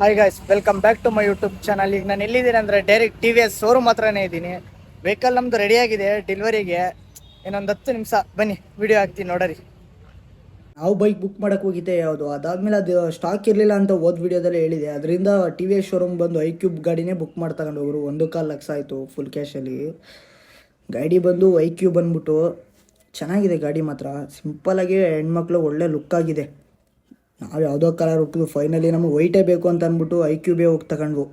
Hi guys welcome back to my YouTube channel ಈಗ ನಾನು ಎಲ್ಲಿದ್ದೀನಿ ಅಂದರೆ direct T V S showroom ಹತ್ರನೇ ಇದ್ದೀನಿ. ವೆಹಿಕಲ್ ನಮ್ಮದು ರೆಡಿಯಾಗಿದೆ ಡೆಲಿವರಿಗೆ ಇನ್ನೊಂದು ಹತ್ತು ನಿಮಿಷ, ಬನ್ನಿ ವಿಡಿಯೋ ಹಾಕ್ತೀನಿ, ನೋಡರಿ. ನಾವು ಬೈಕ್ ಬುಕ್ ಮಾಡೋಕೆ ಹೋಗಿದ್ದೆ, ಯಾವುದು? ಅದಾದಮೇಲೆ ಅದು ಸ್ಟಾಕ್ ಇರಲಿಲ್ಲ ಅಂತ ಓದ್ ವಿಡಿಯೋದಲ್ಲಿ ಹೇಳಿದೆ. ಅದರಿಂದ ಟಿ ವಿ ಎಸ್ ಶೋರೂಮ್ ಬಂದು ಐ ಕ್ಯೂಬ್ ಗಾಡಿನೇ ಬುಕ್ ಮಾಡಿ ತಗೊಂಡು ಹೋಗ್ರು ಒಂದು ಕಾಲು ಲಕ್ಷ ಆಯಿತು ಫುಲ್ ಕ್ಯಾಶಲ್ಲಿ ಗಾಡಿ ಬಂದು ಐ ಕ್ಯೂಬ್ ಬಂದ್ಬಿಟ್ಟು ಚೆನ್ನಾಗಿದೆ ಗಾಡಿ ಮಾತ್ರ. ಸಿಂಪಲಾಗಿ ಹೆಣ್ಮಕ್ಳು ಒಳ್ಳೆ ಲುಕ್ ಆಗಿದೆ. ನಾವು ಯಾವುದೋ ಕಲರ್ ಹುಟ್ಟಿದ್ವು ಫೈನಲಿ ನಮಗೆ ವೈಟೇ ಬೇಕು ಅಂತ ಅಂದ್ಬಿಟ್ಟು ಐ ಕ್ಯೂಬೇ ಹೋಗಿ ತಗೊಂಡ್ವು.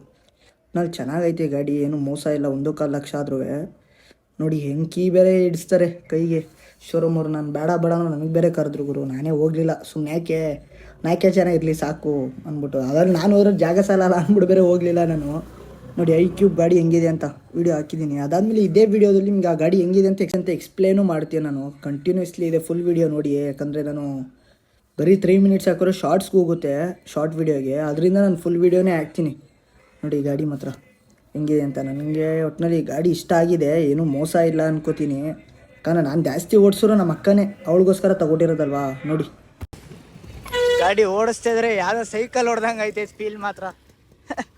ನಲ್ಲಿ ಚೆನ್ನಾಗೈತೆ ಗಾಡಿ, ಏನು ಮೋಸ ಇಲ್ಲ ಒಂದು ಕಾಲು ಲಕ್ಷ ಆದ್ರೂ ನೋಡಿ ಹೆಂಗೆ ಕೀ ಬೇರೆ ಇಡಿಸ್ತಾರೆ ಕೈಗೆ. ಶೋರೂಮ್ ಅವ್ರು ನಾನು ಬೇಡ ಬೇಡ ನನಗೆ ಬೇರೆ ಕರೆದ್ರು ಗುರು. ನಾನೇ ಹೋಗಲಿಲ್ಲ. ಸುಮ್ಮನೆ ಯಾಕೆ? ನಾಲ್ಕೇ ಜನ ಇರಲಿ ಸಾಕು ಅಂದ್ಬಿಟ್ಟು. ಅದ್ರಲ್ಲಿ ನಾನು ಹೋದ್ರೆ ಜಾಗ ಸಾಲಲ್ಲ ಅಂದ್ಬಿಟ್ಟು ಬೇರೆ ಹೋಗಲಿಲ್ಲ ನಾನು. ನೋಡಿ ಐ ಕ್ಯೂಬ್ ಗಾಡಿ ಹೆಂಗಿದೆ ಅಂತ ವೀಡಿಯೋ ಹಾಕಿದ್ದೀನಿ ಅದಾದಮೇಲೆ ಇದೇ ವಿಡಿಯೋದಲ್ಲಿ ನಿಮ್ಗೆ ಆ ಗಾಡಿ ಹೆಂಗಿದೆ ಅಂತ ಅಂತ ಎಕ್ಸ್ಪ್ಲೇನು ಮಾಡ್ತೀನಿ ನಾನು. ಕಂಟಿನ್ಯೂಸ್ಲಿ ಇದೆ ಫುಲ್ ವೀಡಿಯೋ ನೋಡಿ ಯಾಕಂದರೆ ನಾನು ಬರೀ ತ್ರೀ ಮಿನಿಟ್ಸ್ ಹಾಕಿದ್ರೆ ಶಾರ್ಟ್ಸ್ಗೆ ಹೋಗುತ್ತೆ ಶಾರ್ಟ್ ವೀಡಿಯೋಗೆ ಅದರಿಂದ ನಾನು ಫುಲ್ ವೀಡಿಯೋನೇ ಹಾಕ್ತೀನಿ. ನೋಡಿ, ಈ ಗಾಡಿ ಮಾತ್ರ ಹೆಂಗಿದೆ ಅಂತ. ನನಗೆ ಒಟ್ಟಿನಲ್ಲಿ ಈ ಗಾಡಿ ಇಷ್ಟ ಆಗಿದೆ. ಏನೂ ಮೋಸ ಇಲ್ಲ ಅನ್ಕೋತೀನಿ. ಯಾಕಂದ್ರೆ ನಾನು ಜಾಸ್ತಿ ಓಡಿಸಿರೋ ನಮ್ಮ ಅಕ್ಕನೇ. ಅವಳಿಗೋಸ್ಕರ ತಗೊಂಡಿರೋದಲ್ವಾ? ನೋಡಿ. ಗಾಡಿ ಓಡಿಸ್ತಾ ಇದ್ರೆ ಯಾವುದೋ ಸೈಕಲ್ ಹೊಡೆದಂಗೆ ಐತೆ ಫೀಲ್ ಮಾತ್ರ.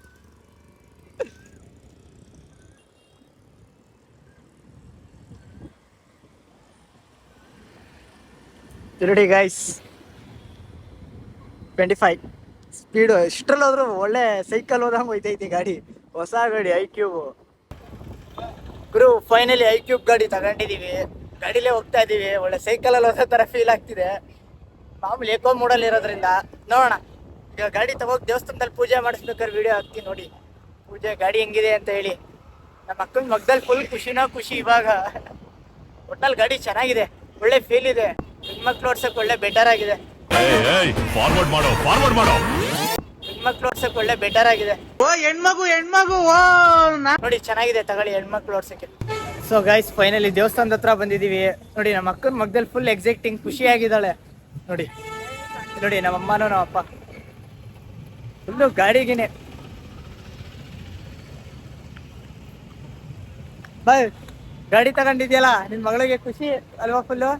ತಿರುಡಿ ಗೈಸ್ ಟ್ವೆಂಟಿ ಫೈವ್ ಸ್ಪೀಡು ಇಷ್ಟರಲ್ಲಿ ಹೋದ್ರು ಒಳ್ಳೆ ಸೈಕಲ್ ಹೋದಂಗೆ ಹೋಯ್ತೈತಿ ಗಾಡಿ. ಹೊಸ ಗಾಡಿ ಐ ಕ್ಯೂಬ್ ಗುರು ಫೈನಲಿ ಐ ಕ್ಯೂಬ್ ಗಾಡಿ ತಗೊಂಡಿದ್ದೀವಿ ಗಾಡಿಲೇ ಹೋಗ್ತಾ ಇದ್ದೀವಿ ಒಳ್ಳೆ ಸೈಕಲಲ್ಲಿ ಹೊಸ ಥರ ಫೀಲ್ ಆಗ್ತಿದೆ. ಮಾಮೂಲಿ ಎಕೋ ಮೂಡಲ್ಲಿ ಇರೋದ್ರಿಂದ. ನೋಡೋಣ. ಈಗ ಗಾಡಿ ತಗೋಗಿ ದೇವಸ್ಥಾನದಲ್ಲಿ ಪೂಜೆ ಮಾಡಿಸ್ಬೇಕಾದ್ರೆ ವಿಡಿಯೋ ಹಾಕ್ತೀನಿ ನೋಡಿ. ಪೂಜೆ ಗಾಡಿ ಹೆಂಗಿದೆ ಅಂತ ಹೇಳಿ. ನಮ್ಮ ಅಕ್ಕನ ಮಗದಲ್ಲಿ ಫುಲ್ ಖುಷಿನೋ ಖುಷಿ ಇವಾಗ. ಒಟ್ಟಲ್ಲಿ ಗಾಡಿ ಚೆನ್ನಾಗಿದೆ. ಒಳ್ಳೆ ಫೀಲ್ ಇದೆ. ಹೆಣ್ಮಕ್ಳು ಓಡ್ಸೋಕೆ ಒಳ್ಳೆ ಬೆಟರ್ ಆಗಿದೆ. ಫಾರ್ವರ್ಡ್ ಮಾಡೋ ಫಾರ್ವರ್ಡ್ ಮಾಡೋ. ಹೆಣ್ಮಕ್ಳು ಓಡ್ಸಕ್ ಒಳ್ಳೆ ಬೆಟರ್ ಆಗಿದೆ. ಓ ಹೆಣ್ಮಗು ಹೆಣ್ಮಗು ಓ ನಾ- ನೋಡಿ ಚೆನ್ನಾಗಿದೆ ತಗೊಳ್ಳಿ ಹೆಣ್ಮಕ್ಳು ಓಡ್ಸಕ್ಕೆ ಸೊ ಗೈಸ್ ಫೈನಲಿ ದೇವಸ್ಥಾನದ ಹತ್ರ ಬಂದಿದೀವಿ ನೋಡಿ ನಮ್ಮ ಅಕ್ಕನ ಮಗ್ದಲ್ಲಿ ಫುಲ್ ಎಕ್ಸೈಟಿಂಗ್ ಖುಷಿಯಾಗಿದ್ದಾಳೆ. ನೋಡಿ ನೋಡಿ ನಮ್ಮ ಅಮ್ಮನೂ ನಮ್ಮ ಅಪ್ಪ. ಫುಲ್ಲು ಗಾಡಿಗೇನೆ ಬಾಯ್ ಗಾಡಿ ತಗೊಂಡಿದ್ಯಲ್ಲ ನಿನ್ ಮಗಳಿಗೆ ಖುಷಿ ಅಲ್ವಾ ಫುಲ್ಲು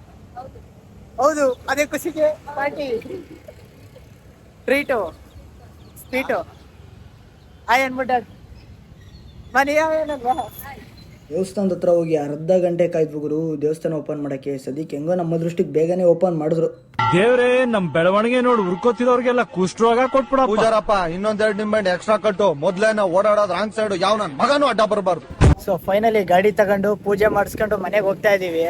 ಹೌದು ಅದೇ ಖುಷಿಗೆ ಪಾರ್ಟಿ ಟ್ರೀಟು ಸ್ವೀಟು ಆಯ್ ಅನ್ಬಿಟ್ಟ ಏನಲ್ವಾ? ದೇವಸ್ಥಾನದ ಹತ್ರ ಹೋಗಿ ಅರ್ಧ ಗಂಟೆ ಕಾಯ್ದು ಗುರು. ದೇವಸ್ಥಾನ ಓಪನ್ ಮಾಡಕ್ಕೆ ಸದ್ಯಕ್ಕೆ ಹೆಂಗೋ ನಮ್ಮ ದೃಷ್ಟಿಗೆ ಬೇಗನೆ ಓಪನ್ ಮಾಡಿದ್ರು. ದೇವ್ರೆ ನಮ್ ಬೆಳವಣಿಗೆ ನೋಡಿ ಉರ್ಕೋತಿದವ್ರಿಗೆಲ್ಲ ಕುಷ್ಟ್ರಾಗ ಕೊಟ್ಬಿಡ ಪೂಜಾರಪ್ಪ ಇನ್ನೊಂದೆರಡು ನಿಂಬೆಹಣ್ಣು ಎಕ್ಸ್ಟ್ರಾ ಕಟ್ಟು. ಮೊದ್ಲೇನ ಓಡಾಡೋದು ರಾಂಗ್ ಸೈಡ್ ಯಾವ ನನ್ ಮಗನೂ ಅಡ್ಡ ಬರಬಾರ್ದು. ಸೊ ಫೈನಲಿ ಗಾಡಿ ತಗೊಂಡು ಪೂಜೆ ಮಾಡಿಸ್ಕೊಂಡು ಮನೆಗೆ ಹೋಗ್ತಾ ಇದೀವಿ.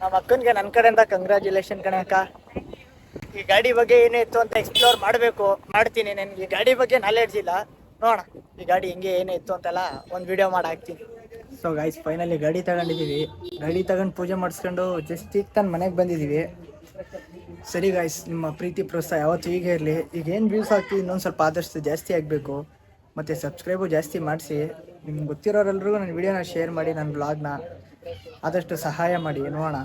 ನಮ್ಮ ಅಕ್ಕನಿಗೆ ನನ್ನ ಕಡೆಯಿಂದ ಕಂಗ್ರ್ಯಾಚುಲೇಷನ್ ಕಣೆ ಅಕ್ಕ. ಈ ಗಾಡಿ ಬಗ್ಗೆ ಏನಿತ್ತು ಅಂತ ಎಕ್ಸ್ಪ್ಲೋರ್ ಮಾಡಬೇಕು, ಮಾಡ್ತೀನಿ ನನಗೆ. ಈ ಗಾಡಿ ಬಗ್ಗೆ ನಾಲೆಡ್ಜ್ ಇಲ್ಲ. ನೋಡೋಣ, ಈ ಗಾಡಿ ಹೆಂಗೆ ಏನಿತ್ತು ಅಂತೆಲ್ಲ ಒಂದು ವಿಡಿಯೋ ಮಾಡಿ ಹಾಕ್ತೀನಿ. ಸೊ ಗೈಸ್ ಫೈನಲಿ ಗಾಡಿ ತಗೊಂಡಿದ್ದೀವಿ. ಗಾಡಿ ತಗೊಂಡು ಪೂಜೆ ಮಾಡಿಸ್ಕೊಂಡು ಜಸ್ಟ್ ಈಗ ತಾನು ಮನೆಗೆ ಬಂದಿದ್ದೀವಿ. ಸರಿ ಗಾಯ್ಸ್ ನಿಮ್ಮ ಪ್ರೀತಿ ಪ್ರೋತ್ಸಾಹ ಯಾವತ್ತೂ ಹೀಗೆ ಇರಲಿ. ಈಗ ಏನು ವ್ಯೂಸ್ ಹಾಕಿ ಇನ್ನೊಂದು ಸ್ವಲ್ಪ ಆದಷ್ಟು ಜಾಸ್ತಿ ಆಗಬೇಕು. ಮತ್ತು ಸಬ್ಸ್ಕ್ರೈಬು ಜಾಸ್ತಿ ಮಾಡಿಸಿ. ನಿಮ್ಗೆ ಗೊತ್ತಿರೋರೆಲ್ರಿಗೂ ನನ್ನ ವಿಡಿಯೋನ ಶೇರ್ ಮಾಡಿ ನನ್ನ ಬ್ಲಾಗ್ನ ಆದಷ್ಟು ಸಹಾಯ ಮಾಡಿ ನೋಡೋಣ.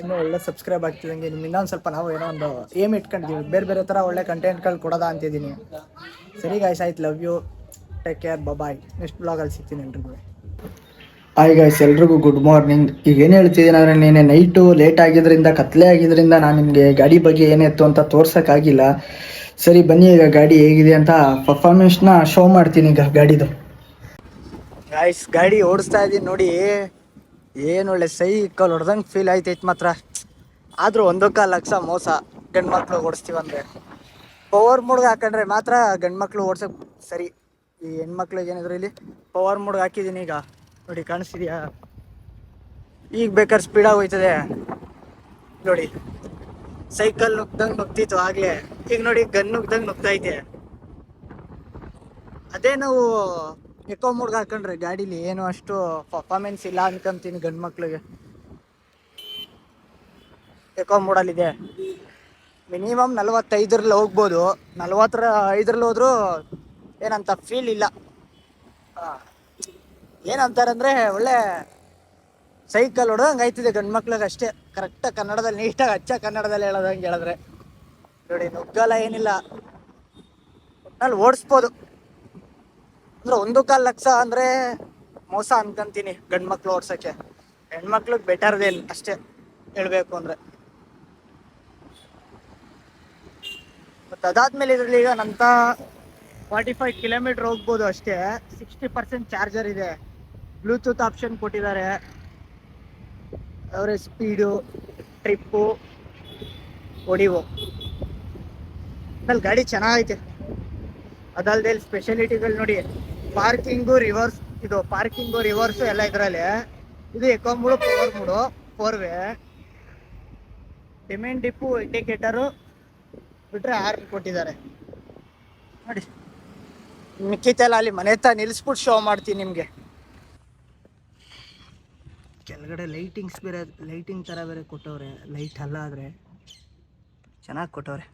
ಇನ್ನೂ ಒಳ್ಳೆ ಸಬ್ಸ್ಕ್ರೈಬ್ ಆಗ್ತಿದ್ದಂಗೆ ನಿಮ್ಗೆ ಇನ್ನೊಂದು ಸ್ವಲ್ಪ ನಾವು ಏನೋ ಒಂದು ಏಮ್ ಇಟ್ಕೊಂಡಿದ್ದೀವಿ ಬೇರೆ ಬೇರೆ ಥರ ಒಳ್ಳೆ ಕಂಟೆಂಟ್ಗಳು ಕೊಡೋದ ಅಂತಿದ್ದೀನಿ. ಸರಿ ಗಾಯ್ಸ್ ಆಯ್ತು. Love you take care bye next ಬ್ಲಾಗಲ್ಲಿ ಸಿಗ್ತೀನಿ ಎಲ್ರಿಗೂ. ಹಾಯ್ ಗಾಯ್ಸ್ ಎಲ್ರಿಗೂ ಗುಡ್ ಮಾರ್ನಿಂಗ್ ಈಗ ಏನು ಹೇಳ್ತಿದ್ದೀನಿ ಅಂದರೆ ನೀನೆ ನೈಟು ಲೇಟ್ ಆಗಿದ್ರಿಂದ ಕತ್ಲೆ ಆಗಿದ್ರಿಂದ ನಾನು ನಿಮಗೆ ಗಾಡಿ ಬಗ್ಗೆ ಏನಿತ್ತು ಅಂತ ತೋರ್ಸೋಕ್ಕಾಗಿಲ್ಲ ಸರಿ ಬನ್ನಿ ಈಗ ಗಾಡಿ ಹೇಗಿದೆ ಅಂತ ಪರ್ಫಾರ್ಮೆನ್ಸ್ನ ಶೋ ಮಾಡ್ತೀನಿ ಈಗ ಗಾಡಿದು. ಗಾಯ್ಸ್ ಗಾಡಿ ಓಡಿಸ್ತಾ ಇದ್ದೀನಿ ನೋಡಿ. ಏನು ಒಳ್ಳೆ ಸೈಕಲ್ ಹೊಡೆದಂಗೆ ಫೀಲ್ ಆಯ್ತೈತೆ ಮಾತ್ರ. ಆದರೂ ಒಂದಕ್ಕ ಲಕ್ಷ ಮೋಸ. ಗಂಡು ಮಕ್ಳು ಓಡಿಸ್ತೀವಂದ್ರೆ ಪವರ್ ಮೂಡ್ಗೆ ಹಾಕೊಂಡ್ರೆ ಮಾತ್ರ ಗಂಡು ಮಕ್ಳು ಓಡ್ಸೋಕೆ ಸರಿ. ಈ ಹೆಣ್ಮಕ್ಳಿಗೆ ಏನಿದ್ರು ಇಲ್ಲಿ ಪವರ್ ಮೂಡ್ಗೆ ಹಾಕಿದ್ದೀನಿ ಈಗ. ನೋಡಿ, ಕಾಣಿಸ್ತಿದ್ಯಾ? ಈಗ ಬೇಕಾದ್ರೆ ಸ್ಪೀಡಾಗಿ ಹೋಯ್ತದೆ. ನೋಡಿ ಸೈಕಲ್ ನುಗ್ದಂಗೆ ನುಗ್ತಿತ್ತು ಆಗಲೇ. ಈಗ ನೋಡಿ ಗನ್ ನುಗ್ದಂಗೆ ನುಗ್ತೈತೆ ಅದೇ ನಾವು ಎಕೋ ಮೂಡ್ಗೆ ಹಾಕೊಂಡ್ರೆ ಗಾಡೀಲಿ ಏನು ಅಷ್ಟು ಪರ್ಫಾರ್ಮೆನ್ಸ್ ಇಲ್ಲ ಅನ್ಕೊಂತೀನಿ ಗಂಡು ಮಕ್ಳಿಗೆ. ಎಕೋ ಮೂಡಲ್ಲಿದೆ. ಮಿನಿಮಮ್ ನಲ್ವತ್ತೈದರಲ್ಲಿ ಹೋಗ್ಬೋದು. ನಲ್ವತ್ತರ ಐದರಲ್ಲಿ ಹೋದ್ರೂ ಏನಂತ ಫೀಲ್ ಇಲ್ಲ. ಏನಂತಾರಂದ್ರೆ ಒಳ್ಳೆ ಸೈಕಲ್ ಹೊಡೆದಂಗೆ ಆಯ್ತಿದೆ ಗಂಡು ಮಕ್ಳಿಗೆ ಅಷ್ಟೇ. ಕರೆಕ್ಟಾಗಿ ಕನ್ನಡದಲ್ಲಿ ನೀಟಾಗಿ ಅಚ್ಚ ಕನ್ನಡದಲ್ಲಿ ಹೇಳೋದಂಗೆ ಹೇಳಿದ್ರೆ. ನೋಡಿ, ನುಗ್ಗಲ್ಲ ಏನಿಲ್ಲ. ಒಟ್ನಲ್ಲಿ ಓಡಿಸ್ಬೋದು. ಅಂದ್ರೆ ಒಂದು ಕಾಲ್ ಲಕ್ಷ ಅಂದ್ರೆ ಮೋಸ ಅನ್ಕಂತೀನಿ ಗಂಡು ಮಕ್ಳು ಓಡ್ಸಕ್ಕೆ. ಹೆಣ್ಮಕ್ಳು ಬೆಟರ್ ದೇನ್ ಅಷ್ಟೇ ಹೇಳ್ಬೇಕು ಅಂದ್ರೆ. ಮತ್ತೆ ಅದಾದ್ಮೇಲೆ ಇದ್ರಲ್ಲಿ ಈಗ ನಂತ ಫಾರ್ಟಿ ಫೈವ್ ಕಿಲೋಮೀಟರ್ ಹೋಗ್ಬೋದು ಅಷ್ಟೇ. ಸಿಕ್ಸ್ಟಿ ಪರ್ಸೆಂಟ್ ಚಾರ್ಜರ್ ಇದೆ. ಬ್ಲೂಟೂತ್ ಆಪ್ಷನ್ ಕೊಟ್ಟಿದ್ದಾರೆ. ಅವರ ಸ್ಪೀಡು ಟ್ರಿಪ್ಪು ಒಡಿವು ಆಮೇಲೆ ಗಾಡಿ ಚೆನ್ನಾಗೈತೆ. ಅದಲ್ಲದೆ ಸ್ಪೆಷಾಲಿಟಿಗಳು ನೋಡಿ. ಪಾರ್ಕಿಂಗು ರಿವರ್ಸ್ ಇದು ಪಾರ್ಕಿಂಗು ರಿವರ್ಸು ಎಲ್ಲ ಇದರಲ್ಲಿ. ಇದು eco power mode four way. Dim and dip indicator ಬಿಟ್ರೆ ಆರ್ ಕೊಟ್ಟಿದ್ದಾರೆ. ನೋಡಿ. ಮಿಕ್ಕಿತೆಲ್ಲ ಅಲ್ಲಿ ಮನೆ ಹತ್ರ ನಿಲ್ಲಿಸ್ಬಿಟ್ಟು ಶೋ ಮಾಡ್ತೀನಿ ನಿಮಗೆ. ಕೆಳಗಡೆ ಲೈಟಿಂಗ್ಸ್ ಬೇರೆ ಲೈಟಿಂಗ್ ಥರ ಬೇರೆ ಕೊಟ್ಟವ್ರೆ ಲೈಟ್ ಅಲ್ಲ ಆದರೆ ಚೆನ್ನಾಗಿ ಕೊಟ್ಟವ್ರೆ.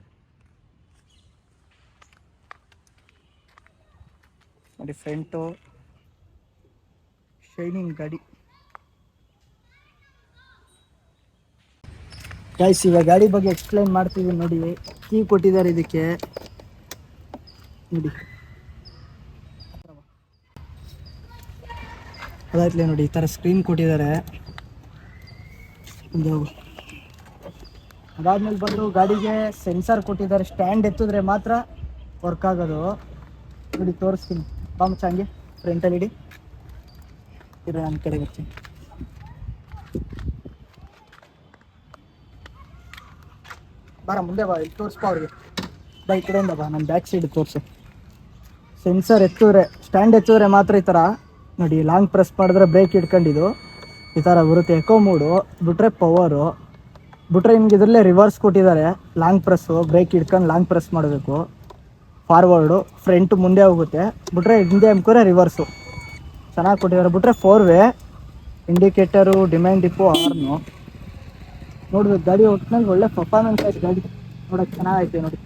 ನೋಡಿ ಫ್ರಂಟು. ಶೈನಿಂಗ್ ಗಾಡಿ. ಗೈಸ್ ಈಗ ಗಾಡಿ ಬಗ್ಗೆ ಎಕ್ಸ್ಪ್ಲೈನ್ ಮಾಡ್ತೀವಿ ನೋಡಿ. ಕೀ ಕೊಟ್ಟಿದ್ದಾರೆ ಇದಕ್ಕೆ. ನೋಡಿ. ಅದಾಯ್ತಲೇ ನೋಡಿ, ಈ ಥರ ಸ್ಕ್ರೀನ್ ಕೊಟ್ಟಿದ್ದಾರೆ. ಅದಾದ್ಮೇಲೆ ಬಂದು ಗಾಡಿಗೆ ಸೆನ್ಸರ್ ಕೊಟ್ಟಿದ್ದಾರೆ. ಸ್ಟ್ಯಾಂಡ್ ಎತ್ತಿದ್ರೆ ಮಾತ್ರ ವರ್ಕ್ ಆಗೋದು. ನೋಡಿ, ತೋರಿಸ್ತೀನಿ. ಬಾ ಮಚ್ಚ ಹಂಗೆ ಫ್ರಂಟಲ್ಲಿ ಇಡಿ. ನನ್ನ ಕಡೆ ಬರ್ತೀನಿ. ಬಾರ, ಮುಂದೆ ಬಾ, ಇಲ್ಲಿ ತೋರಿಸ್ಬಾ ಅವ್ರಿಗೆ. ಬಾ, ಈ ಕಡೆಯಿಂದ ಬಾ ನನ್ನ ಬ್ಯಾಕ್ ಸೈಡ್ ತೋರಿಸು. ಸೆನ್ಸರ್ ಎತ್ತೂರೆ ಸ್ಟ್ಯಾಂಡ್ ಎತ್ತೂರೆ ಮಾತ್ರ ಈ ಥರ ನೋಡಿ ಲಾಂಗ್ ಪ್ರೆಸ್ ಮಾಡಿದ್ರೆ ಬ್ರೇಕ್ ಇಟ್ಕೊಂಡಿದ್ದು ಈ ಥರ ಬರುತ್ತೆ ಎಕೋ ಮೂಡು ಬಿಟ್ರೆ ಪವರು ಬಿಟ್ರೆ ನಿಮ್ಗೆ ಇದರಲ್ಲೇ ರಿವರ್ಸ್ ಕೊಟ್ಟಿದ್ದಾರೆ. ಲಾಂಗ್ ಪ್ರೆಸ್ಸು ಬ್ರೇಕ್ ಇಟ್ಕೊಂಡು ಲಾಂಗ್ ಪ್ರೆಸ್ ಮಾಡಬೇಕು. ಫಾರ್ವರ್ಡು ಫ್ರಂಟ್ ಮುಂದೆ ಹೋಗುತ್ತೆ. ಬಿಟ್ರೆ ಹಿಂದೆ ಅಮ್ಕೋರೆ ರಿವರ್ಸು ಚೆನ್ನಾಗಿ ಕೊಟ್ಟಿದ್ದಾರೆ. ಬಿಟ್ರೆ four way indicator dim and dipper ಆರ್ನು ನೋಡಿದ್ರೆ ಗಾಡಿ ಒಟ್ಟಿನಲ್ಲಿ ಒಳ್ಳೆ ಪರ್ಫಾರ್ಮೆನ್ಸ್ ಆಯ್ತು ಗಾಡಿ ನೋಡೋಕೆ ಚೆನ್ನಾಗೈತೆ ನೋಡಿ.